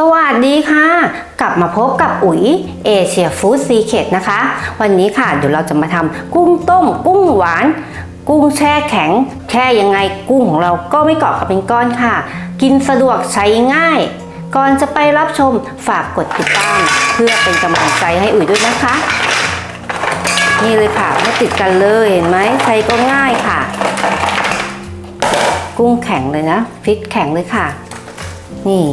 สวัสดีค่ะ กลับมาพบกับอุ๋ยเอเชียฟู้ดซีเคทนะคะ วันนี้ค่ะเดี๋ยวเราจะมาทำกุ้งต้ม กุ้งหวาน กุ้งแช่แข็ง แช่ยังไงกุ้งของเราก็ไม่เกาะกับเป็นก้อนค่ะ กินสะดวกใช้ง่าย ก่อนจะไปรับชมฝากกดติดตาม เพื่อเป็นกำลังใจให้อุ๋ยด้วยนะคะ นี่เลยค่ะไม่ติดกันเลยเห็นไหมใช้ก็ง่ายค่ะ กุ้งแข็งเลยนะพริกแข็งเลยค่ะ นี่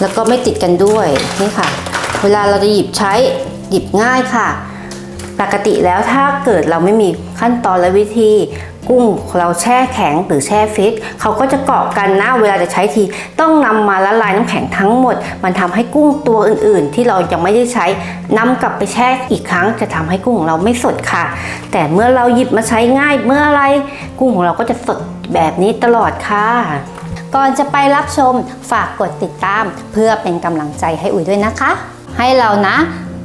แล้วก็ไม่ติดกันด้วยนี่ค่ะ เวลาเราจะหยิบใช้หยิบง่ายค่ะ ปกติแล้วถ้าเกิดเราไม่มีขั้นตอนและวิธีกุ้งเราแช่แข็งหรือแช่ฟิตเขาก็จะเกาะกันนะเวลาจะใช้ที ต้องนำมาละลายน้ำแข็งทั้งหมด มันทำให้กุ้งตัวอื่นๆ ที่เรายังไม่ได้ใช้นำกลับไปแช่อีกครั้ง จะทำให้กุ้งของเราไม่สดค่ะ แต่เมื่อเราหยิบมาใช้ง่ายเมื่ออไรกุ้งของเราก็จะสดแบบนี้ตลอดค่ะ ก่อนจะไปรับชมฝากกดติดตาม เพื่อเป็นกำลังใจให้อุ๋ยด้วยนะคะ ให้เรานะ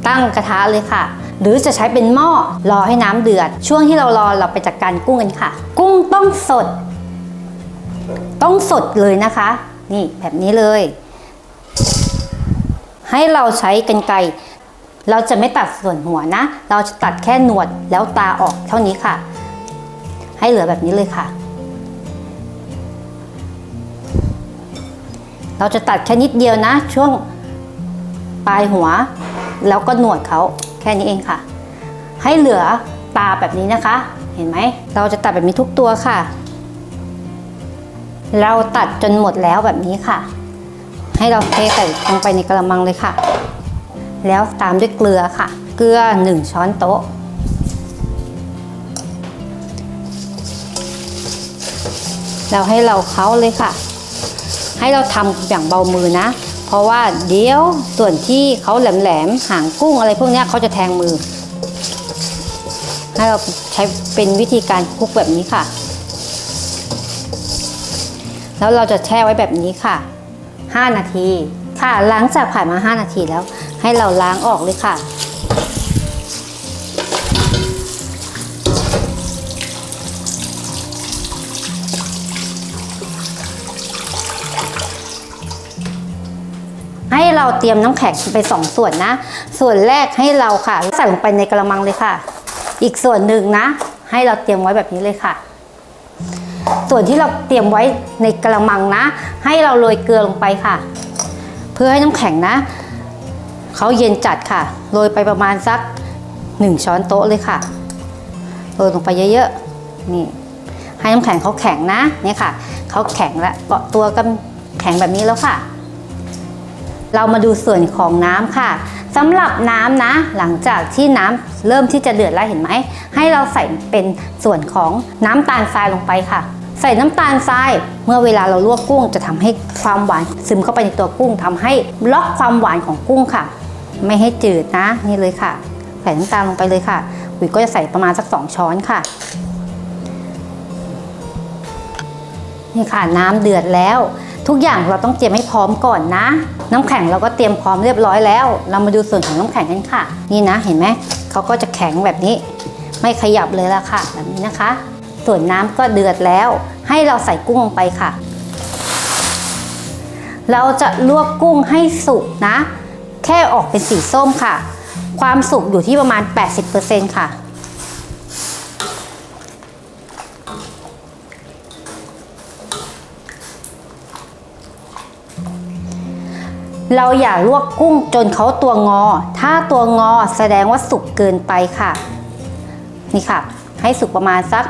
ตั้งกระทะเลยค่ะ หรือจะใช้เป็นหม้อรอให้น้ำเดือด ช่วงที่เรารอเราไปจัดการกุ้งกันค่ะ กุ้งต้องสด ต้องสดเลยนะคะ นี่แบบนี้เลย ให้เราใช้กันไกรเราจะไม่ตัดส่วนหัวนะ เราจะตัดแค่หนวดแล้วตาออกเท่านี้ค่ะ ให้เหลือแบบนี้เลยค่ะ เราจะตัดแค่นิดเดียวนะ ช่วงปลายหัว แล้วก็หนวดเขาแค่นี้เองค่ะ ให้เหลือตาแบบนี้นะคะ เห็นไหม เราจะตัดแบบนี้ทุกตัวค่ะ เราตัดจนหมดแล้วแบบนี้ค่ะ ให้เราเทใส่ลงไปในกระมังเลยค่ะ แล้วตามด้วยเกลือค่ะ เกลือ 1 ช้อนโต๊ะเราให้เราเค้าเลยค่ะ ให้เราทำอย่างเบามือนะ เพราะว่าเดี๋ยวส่วนที่เขาแหลมๆหางกุ้งอะไรพวกนี้เขาจะแทงมือ ให้เราใช้เป็นวิธีการคลุกแบบนี้ค่ะ แล้วเราจะแช่ไว้แบบนี้ค่ะ 5 นาทีค่ะหลังจากผ่านมา 5 นาทีแล้ว ให้เราล้างออกเลยค่ะ เราเตรียมน้ำแข็งไปสองส่วนนะ ส่วนแรกให้เราค่ะใส่ลงไปในกระมังเลยค่ะ อีกส่วนหนึ่งนะ ให้เราเตรียมไว้แบบนี้เลยค่ะ ส่วนที่เราเตรียมไว้ในกระมังนะ ให้เราโรยเกลือลงไปค่ะ เพื่อให้น้ำแข็งนะเขาเย็นจัดค่ะโรยไปประมาณสักหนึ่งช้อนโต๊ะเลยค่ะโรยลงไปเยอะๆนี่ให้น้ำแข็งเขาแข็งนะเนี่ยค่ะเขาแข็งแล้วเกาะตัวกันแข็งแบบนี้แล้วค่ะ เรามาดูส่วนของน้ำค่ะสำหรับน้ำนะ หลังจากที่น้ำเริ่มที่จะเดือดแล้วเห็นไหม ให้เราใส่เป็นส่วนของน้ำตาลทรายลงไปค่ะ ใส่น้ำตาลทราย เมื่อเวลาเราลวกกุ้งจะทำให้ความหวานซึมเข้าไปในตัวกุ้งทำให้ล็อกความหวานของกุ้งค่ะ ไม่ให้จืดนะนี่เลยค่ะ ใส่น้ำตาลลงไปเลยค่ะอุ๋ยก็จะใส่ประมาณสักสองช้อนค่ะนี่ค่ะน้ำเดือดแล้ว ทุกอย่างเราต้องเตรียมให้พร้อมก่อนนะ น้ำแข็งเราก็เตรียมพร้อมเรียบร้อยแล้ว เรามาดูส่วนของน้ำแข็งกันค่ะ นี่นะเห็นไหมเขาก็จะแข็งแบบนี้ ไม่ขยับเลยละค่ะ แบบนี้นะคะ ส่วนน้ำก็เดือดแล้ว ให้เราใส่กุ้งลงไปค่ะ เราจะลวกกุ้งให้สุกนะ แค่ออกเป็นสีส้มค่ะ ความสุกอยู่ที่ประมาณ 80%ค่ะ เราอย่าลวกกุ้งจนเขาตัวงอ ถ้าตัวงอแสดงว่าสุกเกินไปค่ะ นี่ค่ะ ให้สุกประมาณสัก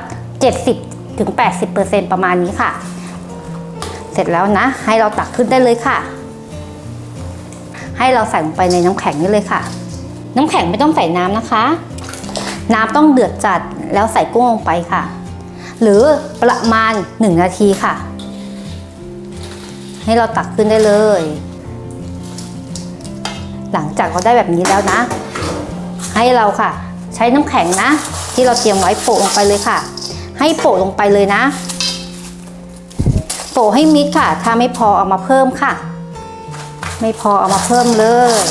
70ถึง80%ประมาณนี้ค่ะ เสร็จแล้วนะ ให้เราตักขึ้นได้เลยค่ะ ให้เราใส่ลงไปในน้ำแข็งนี่เลยค่ะ น้ำแข็งไม่ต้องใส่น้ำนะคะ น้ำต้องเดือดจัดแล้วใส่กุ้งลงไปค่ะ หรือประมาณ 1 นาทีค่ะ ให้เราตักขึ้นได้เลย หลังจากเราได้แบบนี้แล้วนะ ให้เราค่ะ ใช้น้ำแข็งนะ ที่เราเตรียมไว้โปะลงไปเลยค่ะ ให้โปะลงไปเลยนะ โปะให้มิดค่ะ ถ้าไม่พอเอามาเพิ่มค่ะ ไม่พอเอามาเพิ่มเลย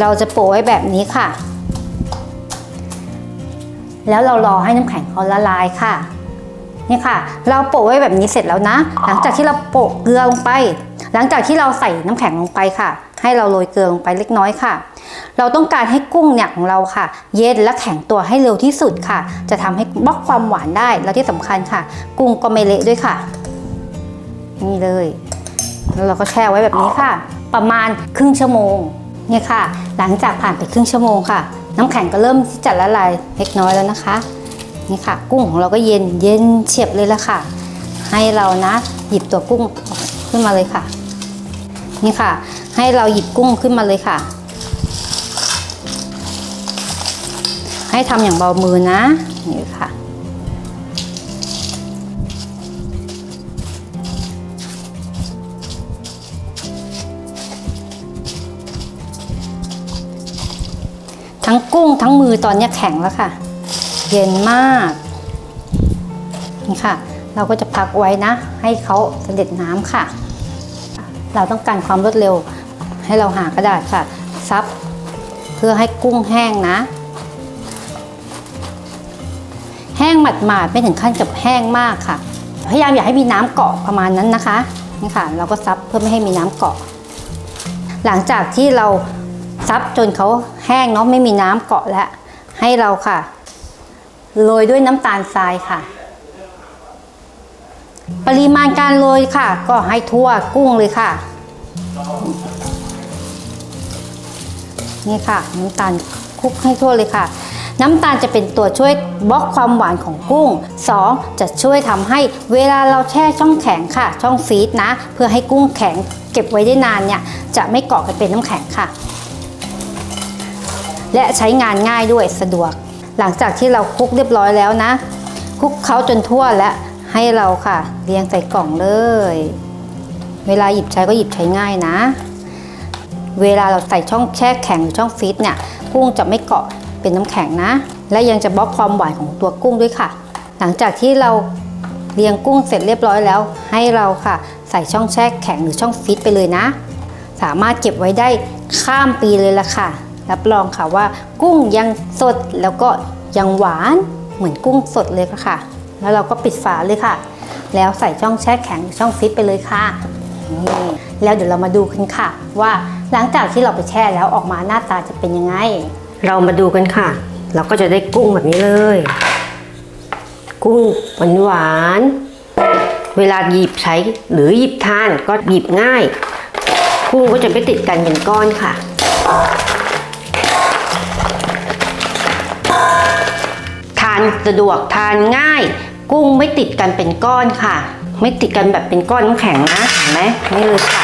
เราจะโปะไว้แบบนี้ค่ะ แล้วเรารอให้น้ำแข็งเขาละลายค่ะนี่ค่ะ เราโปะไว้แบบนี้เสร็จแล้วนะ หลังจากที่เราโปะเกลือลงไป หลังจากที่เราใส่น้ำแข็งลงไปค่ะ ให้เราโรยเกลือลงไปเล็กน้อยค่ะ เราต้องการให้กุ้งเนี่ยของเราค่ะ เย็นและแข็งตัวให้เร็วที่สุดค่ะ จะทำให้บล็อกความหวานได้ และที่สำคัญค่ะ กุ้งก็ไม่เละด้วยค่ะ นี่เลย แล้วเราก็แช่ไว้แบบนี้ค่ะ ประมาณครึ่งชั่วโมงเนี่ยค่ะ หลังจากผ่านไปครึ่งชั่วโมงค่ะ น้ำแข็งก็เริ่มที่จะละลายเล็กน้อยแล้วนะคะ นี่ค่ะ กุ้งของเราก็เย็นเย็นเฉียบเลยละค่ะ ให้เรานะหยิบตัวกุ้งขึ้นมาเลยค่ะ นี่ค่ะ ให้เราหยิบกุ้งขึ้นมาเลยค่ะ ให้ทำอย่างเบามือนะนี่ค่ะ ทั้งกุ้งทั้งมือตอนนี้แข็งแล้วค่ะ เย็นมากนี่ค่ะ เราก็จะพักไว้นะ ให้เขาเสด็จน้ำค่ะ เราต้องการความรวดเร็ว ให้เราหากระดาษค่ะ ซับเพื่อให้กุ้งแห้งนะ แห้งหมาดๆไม่ถึงขั้นกับแห้งมากค่ะ พยายามอย่าให้มีน้ำเกาะประมาณนั้นนะคะนี่ค่ะ เราก็ซับเพื่อไม่ให้มีน้ำเกาะ หลังจากที่เราซับจนเขา ห้งเนาะไม่มีน้ำเกาะแล้ว ให้เราค่ะ โรยด้วยน้ำตาลทรายค่ะ ปริมาณการโรยค่ะ ก็ให้ทั่วกุ้งเลยค่ะ นี่ค่ะ น้ำตาลคลุกให้ทั่วเลยค่ะ น้ำตาลจะเป็นตัวช่วยบล็อกความหวานของกุ้ง 2. จะช่วยทำให้เวลาเราแช่ช่องแข็งค่ะ ช่องฟรีซนะ เพื่อให้กุ้งแข็งเก็บไว้ได้นานเนี่ย จะไม่เกาะกันเป็นน้ำแข็งค่ะ และใช้งานง่ายด้วยสะดวก หลังจากที่เราคลุกเรียบร้อยแล้วนะคลุกเขาจนทั่วและให้เราค่ะ เรียงใส่กล่องเลย เวลาหยิบใช้ก็หยิบใช้ง่ายนะ เวลาเราใส่ช่องแช่แข็งหรือช่องฟรีซเนี่ยกุ้งจะไม่เกาะเป็นน้ำแข็งนะ และยังจะบล็อกความหวานของตัวกุ้งด้วยค่ะ หลังจากที่เราเรียงกุ้งเสร็จเรียบร้อยแล้ว ให้เราค่ะ ใส่ช่องแช่แข็งหรือช่องฟรีซไปเลยนะ สามารถเก็บไว้ได้ข้ามปีเลยละค่ะ รับรองค่ะว่า กุ้งยังสดแล้วก็ยังหวานเหมือนกุ้งสดเลยค่ะ แล้วเราก็ปิดฝาเลยค่ะ แล้วใส่ช่องแช่แข็งช่องฟรีซไปเลยค่ะนี่แล้วเดี๋ยวเรามาดูกันค่ะ ว่าหลังจากที่เราไปแช่แล้วออกมาหน้าตาจะเป็นยังไง เรามาดูกันค่ะ เราก็จะได้กุ้งแบบนี้เลย กุ้งหวานหวานเวลาหยิบใช้หรือหยิบทานก็หยิบง่าย กุ้งก็จะไม่ติดกันเป็นก้อนค่ะ สะดวกทานง่าย กุ้งไม่ติดกันเป็นก้อนค่ะ ไม่ติดกันแบบเป็นก้อนน้ำแข็งนะเห็นไหมนี่เลยค่ะ